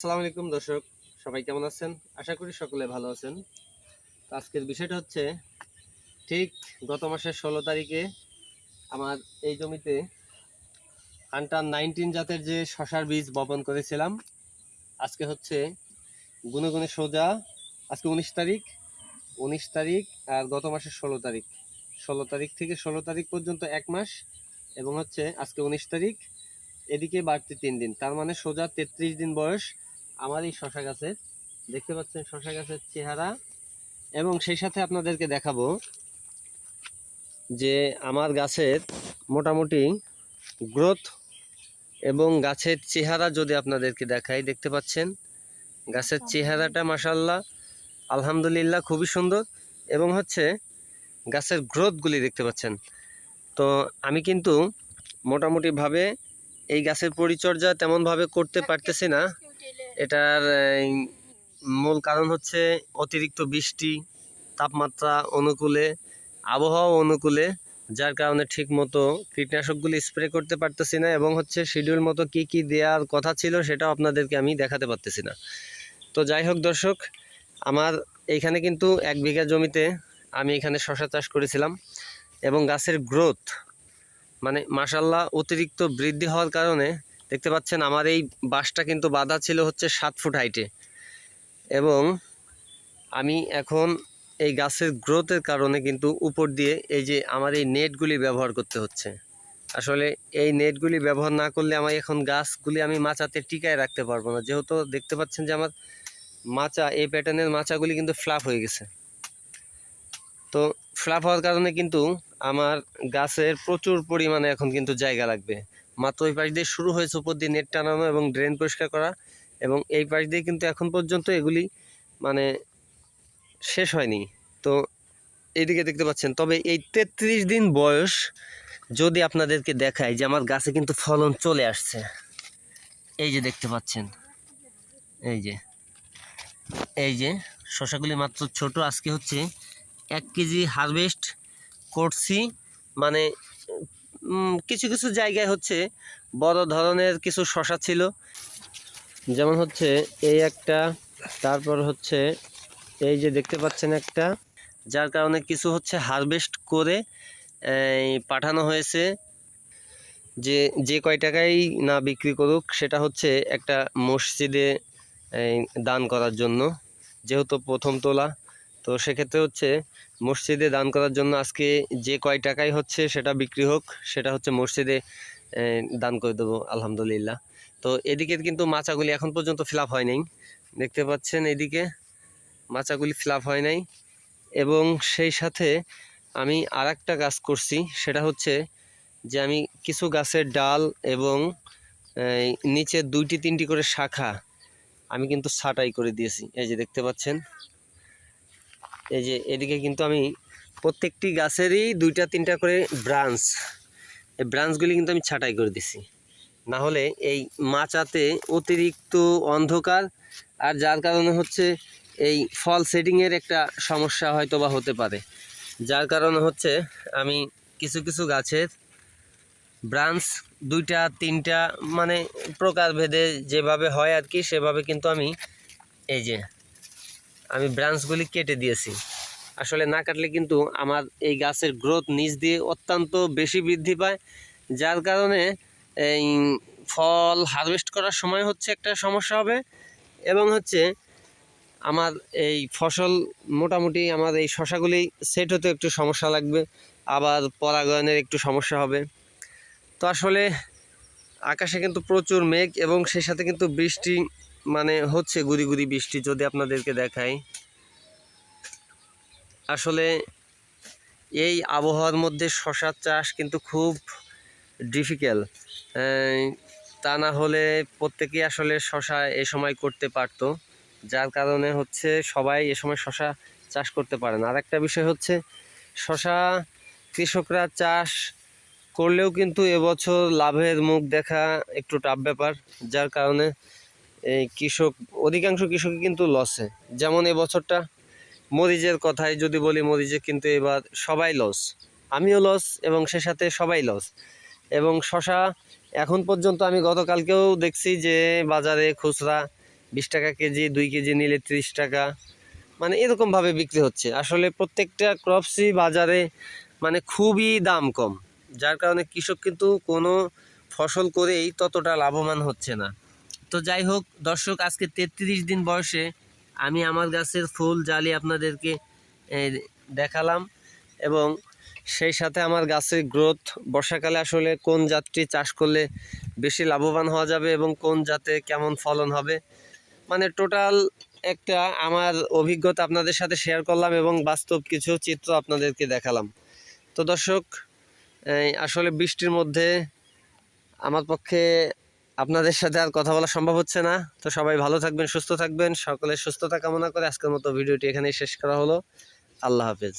আসসালামু আলাইকুম দর্শক, সবাই কেমন আছেন? আশা করি সকলে ভালো আছেন। আজকের বিষয়টা হচ্ছে, ঠিক গত মাসের ষোলো তারিখে আমার এই জমিতে হান্টার নাইনটিন জাতের যে শশার বীজ বপন করেছিলাম, আজকে হচ্ছে গুনে গুনে সোজা, আজকে উনিশ তারিখ উনিশ তারিখ আর গত মাসের ষোলো তারিখ। ষোলো তারিখ থেকে ষোলো তারিখ পর্যন্ত এক মাস এবং হচ্ছে আজকে উনিশ তারিখ, এদিকে বাড়তি তিন দিন। তার মানে সোজা তেত্রিশ দিন বয়স আমার এই শশা গাছের। দেখতে পাচ্ছেন শশা গাছের চেহারা। এবং সেই সাথে আপনাদেরকে দেখাবো যে আমার গাছের মোটামুটি গ্রোথ এবং গাছের চেহারা যদি আপনাদেরকে দেখাই দেখতে পাচ্ছেন? গাছের চেহারাটা মাসাল্লাহ আলহামদুলিল্লাহ খুবই সুন্দর। এবং হচ্ছে গাছের গ্রোথগুলি দেখতে পাচ্ছেন। তো আমি কিন্তু মোটামুটিভাবে এই গাছের পরিচর্যা তেমনভাবে করতে পারতেছি না। এটার মূল কারণ হচ্ছে অতিরিক্ত বৃষ্টি, তাপমাত্রা অনুকূলে আবহাওয়া অনুকূলে, যার কারণে ঠিক মতো কীটনাশকগুলি স্প্রে করতে পারতেছি না এবং হচ্ছে শিডিউল মতো কি কি দেওয়ার কথা ছিল সেটাও আপনাদেরকে আমি দেখাতে পারতেছি না। তো যাই হোক দর্শক, আমার এইখানে কিন্তু এক বিঘা জমিতে আমি এখানে শশা চাষ করেছিলাম এবং গাছের গ্রোথ মানে মাসাল্লাহ অতিরিক্ত বৃদ্ধি হওয়ার কারণে দেখতে পাচ্ছেন আমার এই বাঁশটা কিন্তু বাঁধা ছিল হচ্ছে সাত ফুট হাইটে। এবং আমি এখন এই গাছের গ্রোথের কারণে কিন্তু উপর দিয়ে এই যে আমার এই নেটগুলি ব্যবহার করতে হচ্ছে। আসলে এই নেটগুলি ব্যবহার না করলে আমার এখন গাছগুলি আমি মাচাতে টিকায় রাখতে পারব না। যেহেতু দেখতে পাচ্ছেন যে আমার মাচা, এই প্যাটার্নের মাচাগুলি কিন্তু ফ্লাপ হয়ে গেছে। তো ফ্লাপ হওয়ার কারণে কিন্তু আমার গাছের প্রচুর পরিমাণে এখন কিন্তু জায়গা লাগবে। মাত্র ওই পাশ দিয়ে শুরু হয়েছে উপর দিয়ে নেট টানানো এবং ড্রেন পরিষ্কার করা এবং এই পাশ দিয়ে কিন্তু এখন পর্যন্ত এগুলি মানে শেষ হয়নি। তো এইদিকে দেখতে পাচ্ছেন, তবে এই তেত্রিশ দিন বয়স যদি আপনাদেরকে দেখায় যে আমার গাছে কিন্তু ফলন চলে আসছে। এই যে দেখতে পাচ্ছেন, এই যে এই যে শশাগুলি মাত্র ছোট, আজকে হচ্ছে এক কেজি হারভেস্ট করছি। মানে কিছু কিছু জায়গায় হচ্ছে বড় ধরনের কিছু শশা ছিল। যেমন হচ্ছে এই একটা, তারপর হচ্ছে এই যে দেখতে পাচ্ছেন একটা, যার কারণে কিছু হচ্ছে হারভেস্ট করে পাঠানো হয়েছে। যে যে কয় টাকাই না বিক্রি করুক, সেটা হচ্ছে একটা মসজিদে দান করার জন্য, যেহেতু প্রথম তোলা। তো সেক্ষেত্রে হচ্ছে মসজিদে দান করার জন্য আজকে যে কয় টাকাই হচ্ছে সেটা বিক্রি হোক, সেটা হচ্ছে মসজিদে দান করে দেবো, আলহামদুলিল্লাহ। তো এদিকে কিন্তু মাচাগুলি এখন পর্যন্ত ফিল হয় নাই। দেখতে পাচ্ছেন এদিকে মাচাগুলি ফিল হয় নাই। এবং সেই সাথে আমি আর একটা গাছ করছি, সেটা হচ্ছে যে আমি কিছু গাছের ডাল এবং নিচে দুইটি তিনটি করে শাখা আমি কিন্তু ছাটাই করে দিয়েছি। এই যে দেখতে পাচ্ছেন এই যে এদিকে কিন্তু আমি প্রত্যেকটি গাছেরই দুইটা, তিনটা করে ব্রাঞ্চ। এই ব্রাঞ্চগুলি কিন্তু আমি ছাঁটাই করে দিছি। না হলে এই মাচাতে অতিরিক্ত অন্ধকার আর যার কারণে হচ্ছে এই ফল সেটিংয়ের একটা সমস্যা হয়তো বা হতে পারে। যার কারণে হচ্ছে আমি কিছু কিছু গাছের ব্রাঞ্চ দুইটা, তিনটা মানে প্রকারভেদে যেভাবে হয় আর কি, সেভাবে কিন্তু আমি এই যে আমি ব্রাঞ্চগুলি কেটে দিয়েছি। আসলে না কাটলে কিন্তু আমার এই গাছের গ্রোথ নিচ দিয়ে অত্যন্ত বেশি বৃদ্ধি পায়, যার কারণে এই ফল হারভেস্ট করার সময় হচ্ছে একটা সমস্যা হবে এবং হচ্ছে আমার এই ফসল মোটামুটি আমার এই শশাগুলি সেট হতে একটু সমস্যা লাগবে, আবার পরাগায়নের একটু সমস্যা হবে। তো আসলে আকাশে কিন্তু প্রচুর মেঘ এবং সেই সাথে কিন্তু বৃষ্টি মানে হচ্ছে গুড়ি গুড়ি বৃষ্টি যদি আপনাদেরকে দেখাই। আসলে এই আবহাওয়ার মধ্যে শশার চাষ কিন্তু খুব ডিফিকাল্ট তা না হলে প্রত্যেকেই আসলে শশা এ সময় করতে পারতো। যার কারণে হচ্ছে সবাই এ সময় শশা চাষ করতে পারে না। আর একটা বিষয় হচ্ছে শশা কৃষকরা চাষ করলেও কিন্তু এবছর লাভের মুখ দেখা একটু টাফ ব্যাপার, যার কারণে এই কৃষক, অধিকাংশ কৃষকই কিন্তু লসে যেমন এবছরটা মরিচের কথাই যদি বলি, মরিচে কিন্তু এবার সবাই লস আমিও লস এবং সে সাথে সবাই লস এবং শশা, এখন পর্যন্ত আমি গতকালকেও দেখছি যে বাজারে খুচরা বিশ টাকা কেজি, দুই কেজি নিলে ত্রিশ টাকা মানে এরকমভাবে বিক্রি হচ্ছে। আসলে প্রত্যেকটা ক্রপসই বাজারে মানে খুবই দাম কম। যার কারণে কৃষক কিন্তু কোনো ফসল করেই ততটা লাভবান হচ্ছে না। তো যাই হোক, দর্শক, আজকে তেত্রিশ দিন বয়সে আমি আমার গাছের ফুল, জালি আপনাদেরকে দেখালাম এবং সেই সাথে আমার গাছের গ্রোথ বর্ষাকালে আসলে কোন জাতটি চাষ করলে বেশি লাভবান হওয়া যাবে এবং কোন জাতে কেমন ফলন হবে? মানে টোটাল একটা আমার অভিজ্ঞতা আপনাদের সাথে শেয়ার করলাম এবং বাস্তব কিছু চিত্র আপনাদেরকে দেখালাম। তো দর্শক আসলে বৃষ্টির মধ্যে আমার পক্ষে আপনাদের সাথে আর কথা বলা সম্ভব হচ্ছে না। তো সবাই ভালো থাকবেন, সুস্থ থাকবেন। সকলের সুস্থতা কামনা করে আজকের মতো ভিডিওটি এখানেই শেষ করা হলো। আল্লাহ হাফেজ।